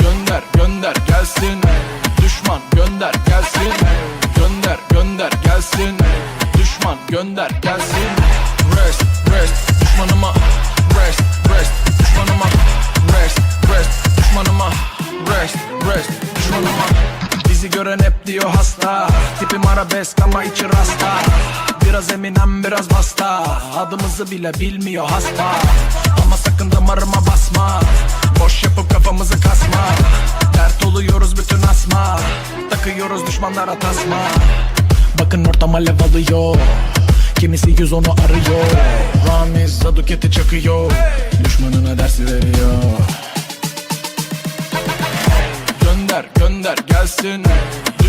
Gönder gönder gelsin. Düşman gönder gelsin. Gönder gönder gelsin. Düşman gönder gelsin. Rest rest düşmanıma. Rest rest düşmanıma. Rest rest düşmanıma. Rest rest düşmanıma. Bizi gören hep diyor hasta. Tipim arabesk ama içi rasta. Biraz eminem biraz basta. Adımızı bile bilmiyor hasta. Ama sakın damarıma basma. Boş yapıp kafamızı kasma. Dert oluyoruz bütün asma. Takıyoruz düşmanlara tasma. Bakın ortam alev alıyor. Kimisi yüz onu arıyor. Ramiz Zaduket'i çakıyor. Düşmanına dersi veriyor. Gönder gönder gelsin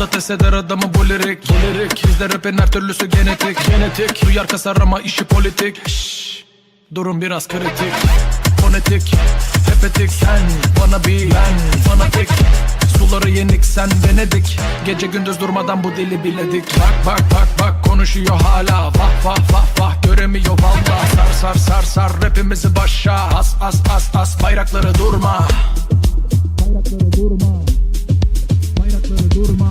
Patates eder adamı bu lirik Lirik Bizde rapin her türlüsü genetik. Genetik. Duyar kasar ama işi politik. Şşş. Durum biraz kritik. Fonetik. Hepetik Sen bana bir Ben fanatik. Suları yenik sen denedik Gece gündüz durmadan bu dili biledik. Bak bak bak bak konuşuyor hala. Vah vah vah vah göremiyor valla Sar sar sar sar rapimizi başa. As as as as bayrakları durma. Bayrakları durma. Bayrakları durma